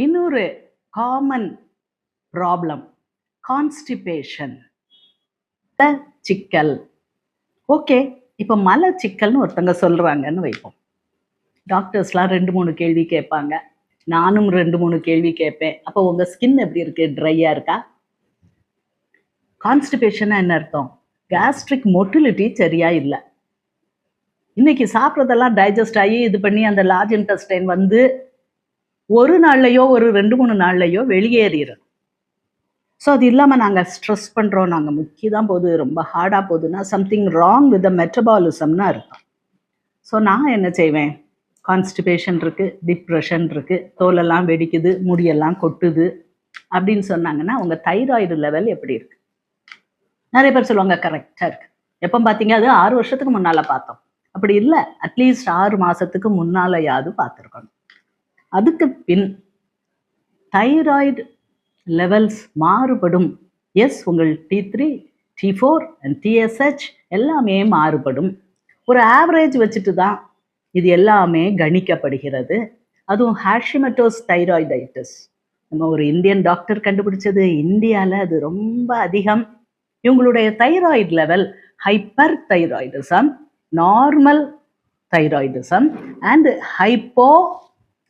இன்னொரு common problem constipation சிக்கல். Okay இப்போ மலை சிக்கல்னு ஒருத்தங்க சொல்கிறாங்கன்னு வைப்போம். டாக்டர்ஸ்லாம் ரெண்டு மூணு கேள்வி கேட்பாங்க. நானும் ரெண்டு மூணு கேள்வி கேட்பேன். அப்போ உங்கள் ஸ்கின் எப்படி இருக்குது ட்ரையாக இருக்கா? கான்ஸ்டிபேஷனாக என்ன அர்த்தம்? கேஸ்ட்ரிக் மொட்டிலிட்டி சரியாக இல்லை. இன்னைக்கு சாப்பிட்றதெல்லாம் டைஜஸ்ட் ஆகி இது பண்ணி அந்த லார்ஜ் இன்டெஸ்டைன் வந்து ஒரு நாள்லையோ ஒரு ரெண்டு மூணு நாள்லையோ வெளியேறிடணும். ஸோ அது இல்லாமல் நாங்கள் ஸ்ட்ரெஸ் பண்ணுறோம் நாங்கள் முக்கி தான் போகுது. ரொம்ப ஹார்டாக போகுதுன்னா சம்திங் ராங் வித் த மெட்டபாலிசம்னா இருக்கும் ஸோ நான் என்ன செய்வேன்? கான்ஸ்டிபேஷன் இருக்குது டிப்ரெஷன் இருக்குது தோலெல்லாம் வெடிக்குது முடியெல்லாம் கொட்டுது அப்படின்னு சொன்னாங்கன்னா உங்கள் தைராய்டு லெவல் எப்படி இருக்குது நிறைய பேர் சொல்லுவாங்க கரெக்டாக இருக்குது எப்போ பார்த்தீங்க? அது ஆறு வருஷத்துக்கு முன்னால் பார்த்தோம். அப்படி இல்லை. அட்லீஸ்ட் ஆறு மாதத்துக்கு முன்னாலையாவது பார்த்துருக்கணும். அதுக்கு பின் தைராய்டு லெவல்ஸ் மாறுபடும். எஸ் உங்கள் T three T four and TSH எல்லாமே மாறுபடும். ஒரு ஆவரேஜ் வச்சுட்டு தான் இது எல்லாமே கணிக்கப்படுகிறது. அதுவும் ஹேஷிமெட்டோஸ் தைராய்டைட்டிஸ் நம்ம ஒரு இந்தியன் டாக்டர் கண்டுபிடிச்சது இந்தியாவில் அது ரொம்ப அதிகம். இவங்களுடைய thyroid level hyper thyroidism normal thyroidism and hypo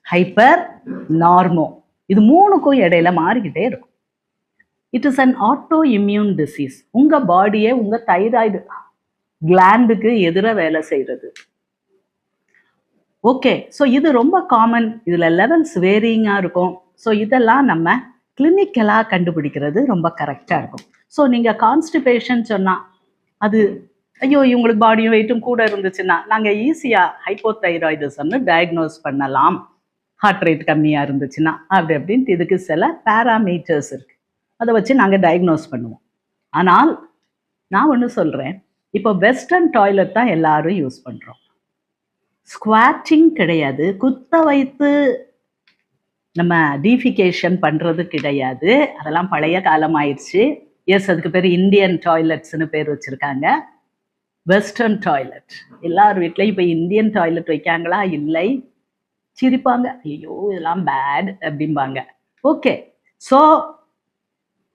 hyper normo இது மூணுக்கும் இடையில மாறிக்கிட்டே இருக்கும். It is an auto immune disease உங்கள் பாடியே உங்கள் தைராய்டு கிளாண்டுக்கு எதிராக வேலை செய்கிறது ஓகே ஸோ இது ரொம்ப காமன் இதில் லெவல்ஸ் வேரியிங்காக இருக்கும். ஸோ இதெல்லாம் நம்ம கிளினிக்கலாக கண்டுபிடிக்கிறது ரொம்ப கரெக்டாக இருக்கும். ஸோ நீங்கள் கான்ஸ்டிபேஷன் சொன்னால் அது ஐயோ இவங்களுக்கு பாடியும் வெயிட்டும் கூட இருந்துச்சுன்னா நாங்கள் ஈஸியாக ஹைப்போதைராய்டிசம்னு டயக்னோஸ் பண்ணலாம். ஹார்ட் ரேட் கம்மியாக இருந்துச்சுன்னா அப்படி அப்படின்ட்டு இதுக்கு சில பேராமீட்டர்ஸ் இருக்குது அதை வச்சு நாங்கள் டயக்னோஸ் பண்ணுவோம். ஆனால் நான் ஒன்று சொல்கிறேன் இப்போ வெஸ்டர்ன் டாய்லெட் தான் எல்லாரும் யூஸ் பண்ணுறோம் ஸ்குவாட்டிங் கிடையாது. குத்த வைத்து நம்ம டீஃபிகேஷன் பண்ணுறது கிடையாது. அதெல்லாம் பழைய காலம் ஆயிடுச்சு. எஸ் அதுக்கு பேர் இந்தியன் டாய்லெட்ஸ்னு பேர் வச்சுருக்காங்க. வெஸ்டர்ன் டாய்லெட் எல்லார் வீட்லேயும் இப்போ இந்தியன் டாய்லெட் வைக்காங்களா? இல்லை. சிரிப்பாங்க. ஐயோ இதெல்லாம் பேட் அப்படிம்பாங்க. ஓகே ஸோ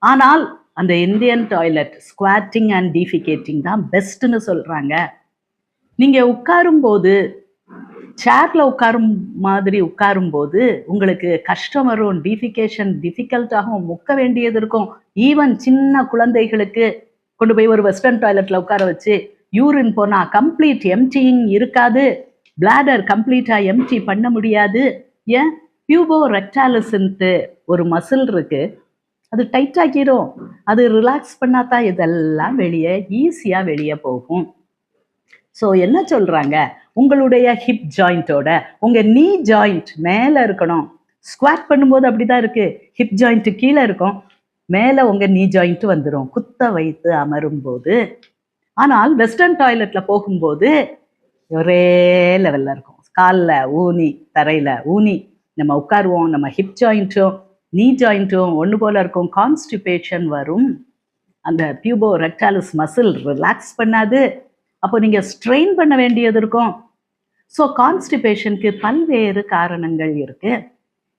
ஆனால் அந்த Indian toilet squatting and defecating தான் பெஸ்ட்னு சொல்கிறாங்க நீங்கள் உட்காரும்போது சேர்ல உட்காரும் மாதிரி உட்காரும்போது உங்களுக்கு கஷ்டம் வரும். டீஃபிகேஷன் டிஃபிகல்ட்டாகவும் முக்க வேண்டியது இருக்கும். ஈவன் சின்ன குழந்தைகளுக்கு கொண்டு போய் ஒரு வெஸ்டர்ன் டாய்லெட்டில் உட்கார வச்சு யூரின் போனால் கம்ப்ளீட் எம்டிங் இருக்காது. பிளாடர் கம்ப்ளீட்டாக எம்டி பண்ண முடியாது. ஏன்? பியூபோ ரெக்டாலிஸ்ன்ட்டு ஒரு மசில் இருக்குது அது டைட்டாகிரும் அது ரிலாக்ஸ் பண்ணாதான் இதெல்லாம் வெளியே ஈஸியாக வெளியே போகும். ஸோ என்ன சொல்கிறாங்க உங்களுடைய ஹிப் ஜாயிண்ட்டோட உங்கள் நீ ஜாயிண்ட் மேலே இருக்கணும். ஸ்குவாட் பண்ணும்போது அப்படி தான் இருக்குது ஹிப் ஜாயிண்ட்டு கீழே இருக்கும். மேலே உங்கள் நீ ஜாயிண்ட் வந்துடும் குத்த வைத்து அமரும் போது ஆனால் வெஸ்டர்ன் டாய்லெட்டில் போகும்போது ஒரே லெவலில் இருக்கும். காலில் ஊனி தரையில் ஊனி. நம்ம உட்காருவோம் நம்ம ஹிப் ஜாயிண்ட்டும் நீ ஜாயிண்ட்டும் ஒன்று போல் இருக்கும். கான்ஸ்டிபேஷன் வரும். அந்த பியூபோ ரெக்டாலிஸ் மசில் ரிலாக்ஸ் பண்ணாது. அப்போ நீங்கள் ஸ்ட்ரெயின் பண்ண வேண்டியது இருக்கும். ஸோ கான்ஸ்டிபேஷனுக்கு பல்வேறு காரணங்கள் இருக்குது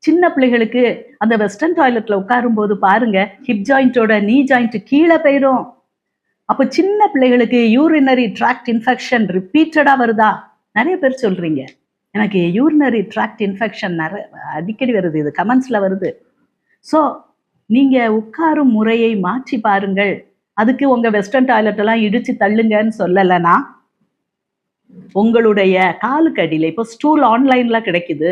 சின்ன பிள்ளைகளுக்கு அந்த வெஸ்டர்ன் டாய்லெட்டில் உட்காரும்போது பாருங்க ஹிப் ஜாயிண்ட்டோட நீ ஜாயிண்ட்டு கீழே போயிடும். அப்போ சின்ன பிள்ளைகளுக்கு யூரினரி ட்ராக்ட் இன்ஃபெக்ஷன் ரிப்பீட்டடாக வருதா? நிறைய பேர் சொல்கிறீங்க எனக்கு யூரினரி ட்ராக்ட் இன்ஃபெக்ஷன் நிறைய அடிக்கடி வருது இது கமெண்ட்ஸில் வருது. ஸோ நீங்கள் உட்காரும் முறையை மாற்றி பாருங்கள். அதுக்கு உங்கள் வெஸ்டர்ன் டாய்லெட்டெல்லாம் இடித்து தள்ளுங்கன்னு சொல்லலைன்னா உங்களுடைய காலுக்கு அடியில் இப்போ ஸ்டூல் ஆன்லைன்லாம் கிடைக்குது.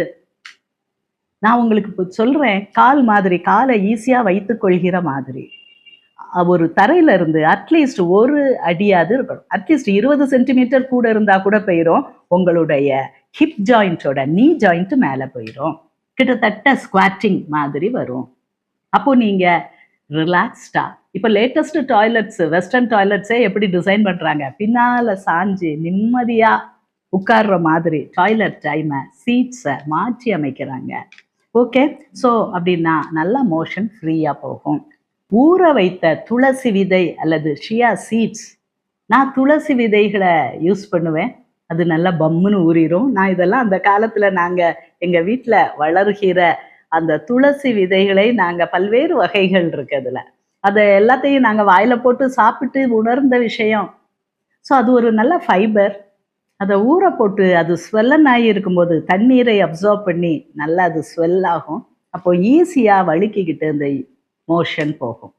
நான் உங்களுக்கு இப்போ சொல்கிறேன் கால் மாதிரி காலை ஈஸியாக வைத்துக்கொள்கிற மாதிரி. ஒரு தரையில இருந்து அட்லீஸ்ட் ஒரு அடியாவது இருக்கணும். அட்லீஸ்ட் இருபது சென்டிமீட்டர் கூட இருந்தா கூட போயிடும் உங்களுடைய ஹிப் ஜாயிண்டோட நீ ஜாயிண்ட் மேல போயிடும் கிட்டத்தட்ட ஸ்குவாட்டிங் மாதிரி வரும். அப்போ நீங்க ரிலாக்ஸ்டா இப்போ லேட்டஸ்ட் டாய்லெட்ஸ் வெஸ்டர்ன் டாய்லெட்ஸே எப்படி டிசைன் பண்றாங்க? பின்னால சாஞ்சு நிம்மதியா உட்கார்ற மாதிரி டாய்லெட் டைமை சீட்ஸை மாற்றி அமைக்கிறாங்க. ஓகே ஸோ அப்படின்னா நல்லா மோஷன் ஃப்ரீயாக போகும். ஊற வைத்த துளசி விதை அல்லது ஷியா சீட்ஸ் நான் துளசி விதைகளை யூஸ் பண்ணுவேன். அது நல்லா பம்முன்னு ஊறிடும் நான் இதெல்லாம் அந்த காலத்தில் நாங்கள் எங்கள் வீட்டில் வளர்கிற அந்த துளசி விதைகளை நாங்கள் பல்வேறு வகைகள் இருக்கு அதில். அதை எல்லாத்தையும் நாங்கள் வாயில் போட்டு சாப்பிட்டு உணர்ந்த விஷயம். ஸோ அது ஒரு நல்ல ஃபைபர் அதை ஊற போட்டு அது ஸ்வெல்லன் ஆகி இருக்கும்போது தண்ணீரை அப்சர்வ் பண்ணி நல்லா அது ஸ்வெல் ஆகும். அப்போ ஈஸியாக வழுக்கிக்கிட்டு அந்த மோஷன் போகும்.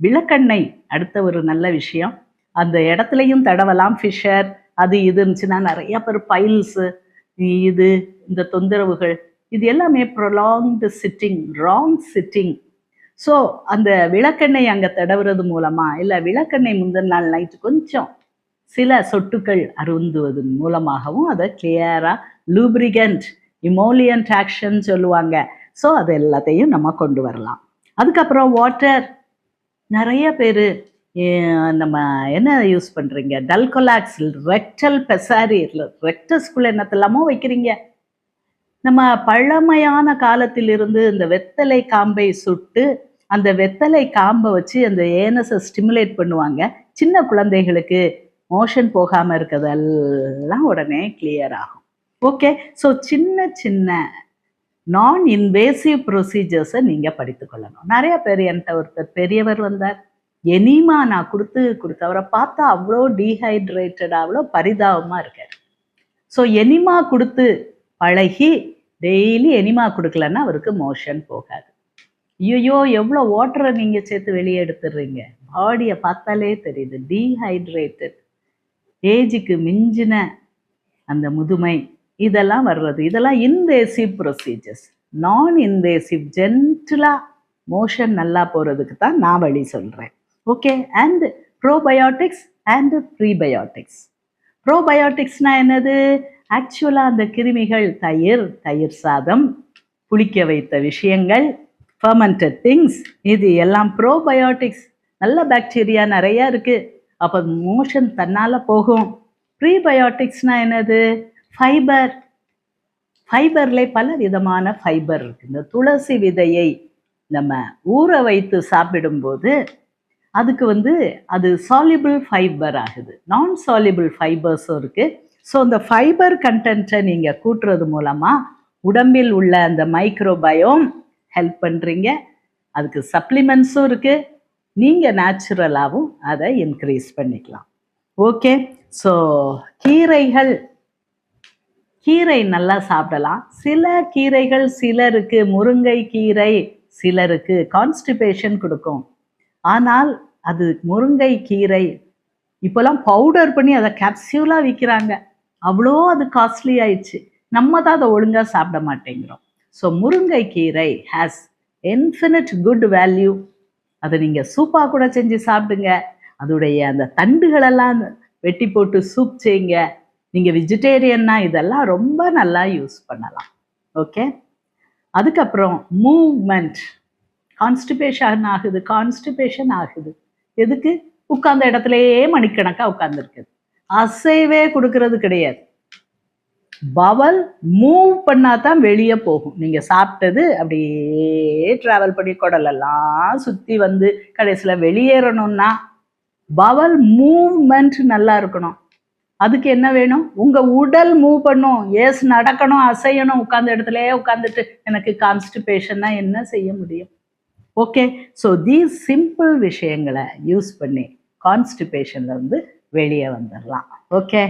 விளக்கெண்ணெய் அடுத்த ஒரு நல்ல விஷயம். அந்த இடத்துலையும் தடவலாம் ஃபிஷர் அது இது இருந்துச்சுன்னா நிறைய பேர் பைல்ஸு இது இந்த தொந்தரவுகள். இது எல்லாமே prolonged sitting wrong sitting so அந்த விளக்கெண்ணெய் அங்கே தடவுறது மூலமா இல்லை விளக்கெண்ணெய் முந்தின நாள் நைட்டு கொஞ்சம் சில சொட்டுக்கள் அருந்துவதன் மூலமாகவும் அதை கிளியராக லூப்ரிகண்ட் இமோலியன்ட் ஆக்ஷன் சொல்லுவாங்க. ஸோ அது எல்லாத்தையும் நம்ம கொண்டு வரலாம். அதுக்கப்புறம் வாட்டர் நிறைய பேர் நம்ம என்ன யூஸ் பண்ணுறீங்க டல்கொலாக்ஸ் ரெக்டல் பெசாரி ரெக்டஸ்குள்ள என்னத்தெல்லாமோ வைக்கிறீங்க? நம்ம பழமையான காலத்திலிருந்து இந்த வெத்தலை காம்பை சுட்டு அந்த வெத்தலை காம்பை வச்சு அந்த ஏனஸை ஸ்டிமுலேட் பண்ணுவாங்க. சின்ன குழந்தைகளுக்கு மோஷன் போகாமல் இருக்கிறதெல்லாம் உடனே கிளியர் ஆகும். ஓகே ஸோ சின்ன சின்ன நான் இன்வேசிவ் ப்ரொசீஜர்ஸை நீங்கள் படித்துக்கொள்ளணும் நிறைய பேர் என்கிட்ட ஒருத்தர் பெரியவர் வந்தார். எனிமா நான் கொடுத்து கொடுத்து. அவரை பார்த்தா அவ்வளோ டீஹைட்ரேட்டடாக அவ்வளோ பரிதாபமாக இருக்கார். ஸோ எனிமா கொடுத்து பழகி டெய்லி எனிமா கொடுக்கலன்னா அவருக்கு மோஷன் போகாது. ஐயோ எவ்வளோ வாட்டரை நீங்கள் சேர்த்து வெளியே எடுத்துடுறீங்க? பாடியை பார்த்தாலே தெரியுது. டீஹைட்ரேட்டட் ஏஜுக்கு மிஞ்சின அந்த முதுமை இதெல்லாம் வர்றது. இதெல்லாம் இன்வேசிவ் ப்ரொசீஜர்ஸ் நான் இன்வேசிவ் ஜென்டிலாக மோஷன் நல்லா போகிறதுக்கு தான் நான் வழி சொல்கிறேன் okay and probiotics and prebiotics ப்ரோபயோட்டிக்ஸ்னால் என்னது? ஆக்சுவலாக அந்த கிருமிகள் தயிர் தயிர் சாதம் புளிக்க வைத்த விஷயங்கள் ஃபர்மெண்டட் திங்ஸ் இது எல்லாம் ப்ரோபயோட்டிக்ஸ் நல்ல பாக்டீரியா நிறையா இருக்குது அப்போ மோஷன் தன்னால் போகும். ப்ரீபயோட்டிக்ஸ்னால் என்னது? ஃபைபர் ஃபைபர்ல பல விதமான ஃபைபர் இருக்கு. இந்த துளசி விதையை நம்ம ஊற வைத்து சாப்பிடும்போது அதுக்கு வந்து அது சாலிபிள் ஃபைபர் ஆகுது. நான் சாலிபிள் ஃபைபர்ஸும் இருக்குது ஸோ அந்த ஃபைபர் கண்டென்ட்டை நீங்கள் கூட்டுறது மூலமாக உடம்பில் உள்ள அந்த மைக்ரோபயோம் ஹெல்ப் பண்ணுறீங்க அதுக்கு சப்ளிமெண்ட்ஸும் இருக்குது நீங்கள் நேச்சுரலாகவும் அதை இன்க்ரீஸ் பண்ணிக்கலாம். ஓகே ஸோ கீரைகள் கீரை நல்லா சாப்பிடலாம். சில கீரைகள் சிலருக்கு முருங்கை கீரை சிலருக்கு கான்ஸ்டிபேஷன் கொடுக்கும். ஆனால் அது முருங்கை கீரை இப்போலாம் பவுடர் பண்ணி அதை கேப்சியூலாக விற்கிறாங்க அவ்வளோ அது காஸ்ட்லி ஆயிடுச்சு. நம்ம தான் அதை ஒழுங்காக சாப்பிட மாட்டேங்கிறோம். ஸோ முருங்கை கீரை ஹேஸ் இன்ஃபினிட் குட் வேல்யூ அதை நீங்கள் சூப்பாக கூட செஞ்சு சாப்பிடுங்க. அதோடைய அந்த தண்டுகளெல்லாம் வெட்டி போட்டு சூப் செய்யுங்க. நீங்கள் வெஜிடேரியன்னா இதெல்லாம் ரொம்ப நல்லா யூஸ் பண்ணலாம். ஓகே அதுக்கப்புறம் மூவ்மெண்ட் கான்ஸ்டிபேஷன் ஆகுது கான்ஸ்டிபேஷன் ஆகுது. எதுக்கு? உட்கார்ந்த இடத்துலயே மணிக்கணக்காக உட்கார்ந்துருக்குது. அசைவே கொடுக்கறது கிடையாது. பவல் மூவ் பண்ணாதான் தான் வெளியே போகும். நீங்கள் சாப்பிட்டது அப்படியே ட்ராவல் பண்ணி குடலெல்லாம் சுற்றி வந்து கடைசியில் வெளியேறணும்னா பவல் மூவ்மெண்ட் நல்லா இருக்கணும். அதுக்கு என்ன வேணும்? உங்கள் உடல் மூவ் பண்ணும். ஏஸ் நடக்கணும் அசையணும் உட்காந்த இடத்துலயே உட்காந்துட்டு எனக்கு கான்ஸ்டிபேஷன்னா என்ன செய்ய முடியும்? ஓகே ஸோ தீஸ் சிம்பிள் விஷயங்களை யூஸ் பண்ணி கான்ஸ்டிபேஷன்ல இருந்து வெளியே வந்துடலாம் ஓகே